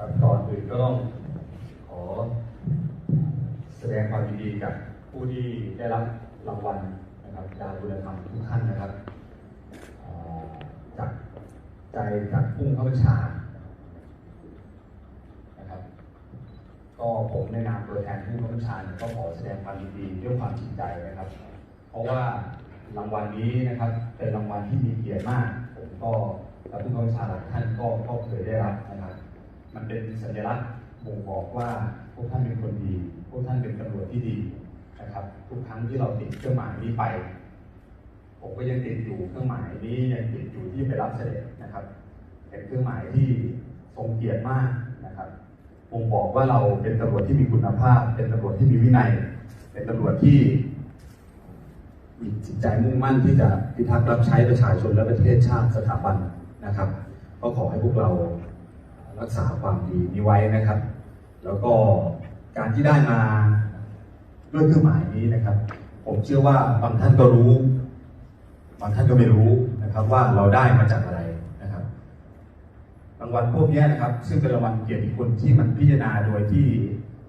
ครับก่อนอื่นก็ต้องขอ แสดงความยินดีกับผู้ที่ได้รับรางวัลนะครับดาวคุณธรรมทุกท่านนะครับจากใจจากพุ่งเข้าประชานะครับ ก็ผมในนามตัวแทนผู้เข้าประชาก็ขอแสดงความยินดีด้วยความจริงใจนะครับ เพราะว่ารางวัลนี้นะครับ เป็นรางวัลที่มีเกียรติมาก ผมก็และผู้เข้าประชาหลายท่านก็ก็เคยได้รับนะครับ มันเป็นสัญลักษณ์บ่งบอกว่าพวกท่านเป็นคนดี พวกท่านเป็นตำรวจที่ดีนะครับ ทุกครั้งที่เราติดเครื่องหมายนี้ไป ผมก็ยังติดอยู่เครื่องหมายนี้ยังติดอยู่ที่ไปรับเสด็จนะครับ เป็นเครื่องหมายที่ทรงเกียรติมากนะครับบ่งบอกว่าเราเป็นตำรวจที่มีคุณภาพ เป็นตำรวจที่มีวินัย เป็นตำรวจที่มีจิตใจมุ่งมั่นที่จะพิทักษ์รับใช้ประชาชนและประเทศชาติสถาบันนะครับ ก็ขอให้พวกเรา รักษาความดีนี้ไว้นะครับ แล้วก็การที่ได้มาด้วยเครื่องหมายนี้นะครับ ผมเชื่อว่าบางท่านก็รู้บางท่านก็ไม่รู้นะครับว่าเราได้มาจากอะไรนะครับรางวัลพวกนี้นะครับ ซึ่งเป็นรางวัลเกียรติคุณที่มันพิจารณาโดยที่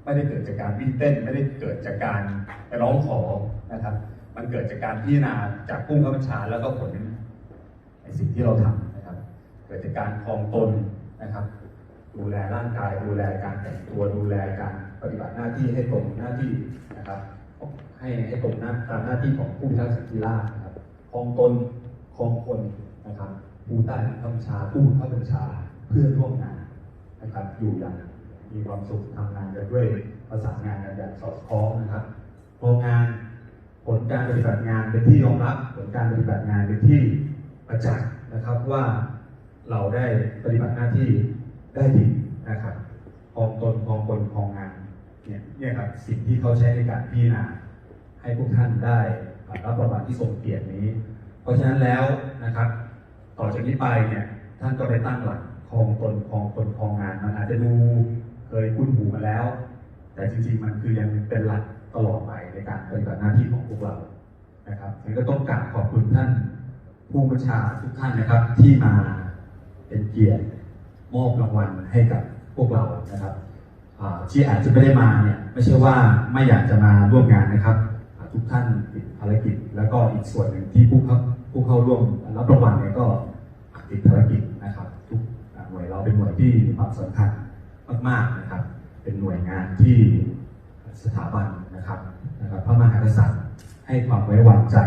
ไม่ได้เกิดจากการวิ่งเต้น ไม่ได้เกิดจากการไปร้องขอนะครับ มันเกิดจากการพิจารณาจากผู้ข้าบัญชาแล้วก็ผลในสิ่งที่เราทำนะครับ เกิดจากการคลองตนนะครับ ดูแลร่างกายดูแลการแต่งตัวดูแลการปฏิบัติหน้าที่ให้ตรงหน้าที่นะครับให้ให้ตรงหน้าตามหน้าที่ของผู้พิทักษ์สันติราษฎร์นะครับคลองตนคลองคนนะครับผู้ใต้บังคับบัญชาผู้บังคับบัญชาเพื่อร่วมงานนะครับอยู่อย่างมีความสุขทำงานกันด้วยประสานงานกันอย่างสอดคล้องนะครับโครงงานผลการปฏิบัติงานเป็นที่ยอมรับผลการปฏิบัติงานเป็นที่ประจักษ์นะครับว่าเราได้ปฏิบัติหน้าที่ ได้ดีนะครับคองตนคองคนคองงานเนี่ยเนี่ยครับสิ่งที่เขาใช้ในการพิจารณาให้พวกท่านได้รับปรางวัลที่ทรงเกียรตินี้ เพราะฉะนั้นแล้วนะครับ ต่อจากนี้ไปเนี่ยท่านก็ไปตั้งหลักคองตนคองคนคองงานมันอาจจะดูเคยคุ้นหูมาแล้ว แต่จริงๆมันคือยังเป็นหลักตลอดไปในการปฏิบัติหน้าที่ของพวกเรานะครับงั้นก็ต้องกราบขอบคุณท่านผู้บัญชาทุกท่านนะครับที่มาเป็นเกียรติ มอบรางวัลให้กับพวกเรานะครับที่อาจจะไม่ได้มาเนี่ยไม่ใช่ว่าไม่อยากจะมาร่วมงานนะครับ ทุกท่านติดภารกิจ แล้วก็อีกส่วนหนึ่งที่ผู้เข้าผู้เข้าร่วมรับรางวัลเนี่ยก็ติดภารกิจนะครับ ทุกหน่วยเราเป็นหน่วยที่มีความสำคัญมากๆนะครับ เป็นหน่วยงานที่สถาบันนะครับนะครับพระมหากษัตริย์ให้ความไว้วางใจ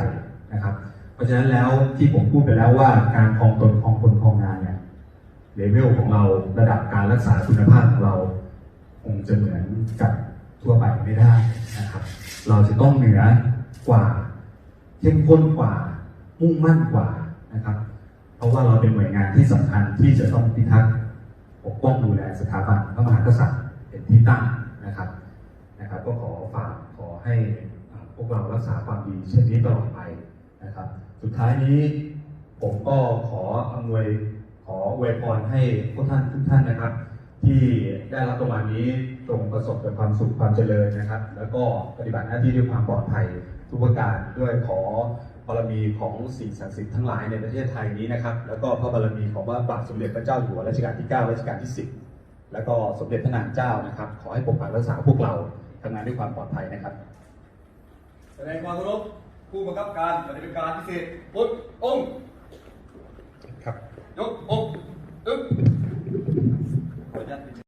นะครับ เพราะฉะนั้นแล้วที่ผมพูดไปแล้วว่าการครองตนครองคนครองงานเนี่ย เลเวลของเราระดับการรักษาคุณภาพของเราคงจะเหมือนกับทั่วไปไม่ได้นะครับ เราจะต้องเหนือกว่าเข้มข้นกว่ามุ่งมั่นกว่านะครับ เพราะว่าเราเป็นหน่วยงานที่สำคัญที่จะต้องพิทักษ์ปกป้องดูแลสถาบันพระมหากษัตริย์เป็นที่ตั้งนะครับนะครับ ก็ขอฝากขอให้พวกเรารักษาความดีเช่นนี้ตลอดไปนะครับ สุดท้ายนี้ผมก็ขออำนวย ขออวยพรให้พวกท่านทุกท่านนะครับ ที่ได้รับรางวัลนี้จงประสบกับความสุขความเจริญนะครับ แล้วก็ปฏิบัติหน้าที่ด้วยความปลอดภัยทุกประการด้วยขอบารมีของสิ่งศักดิ์สิทธิ์ทั้งหลายในประเทศไทยนี้นะครับ แล้วก็พระบารมีของพระบาทสมเด็จพระเจ้าอยู่หัวรัชกาลที่ 9 รัชกาลที่ 10 แล้วก็สมเด็จพระนางเจ้านะครับ ขอให้ปกปักรักษาพวกเราทำงานด้วยความปลอดภัยนะครับแสดงความเคารพผู้บังคับการปฏิบัติการพิเศษพุทธองค์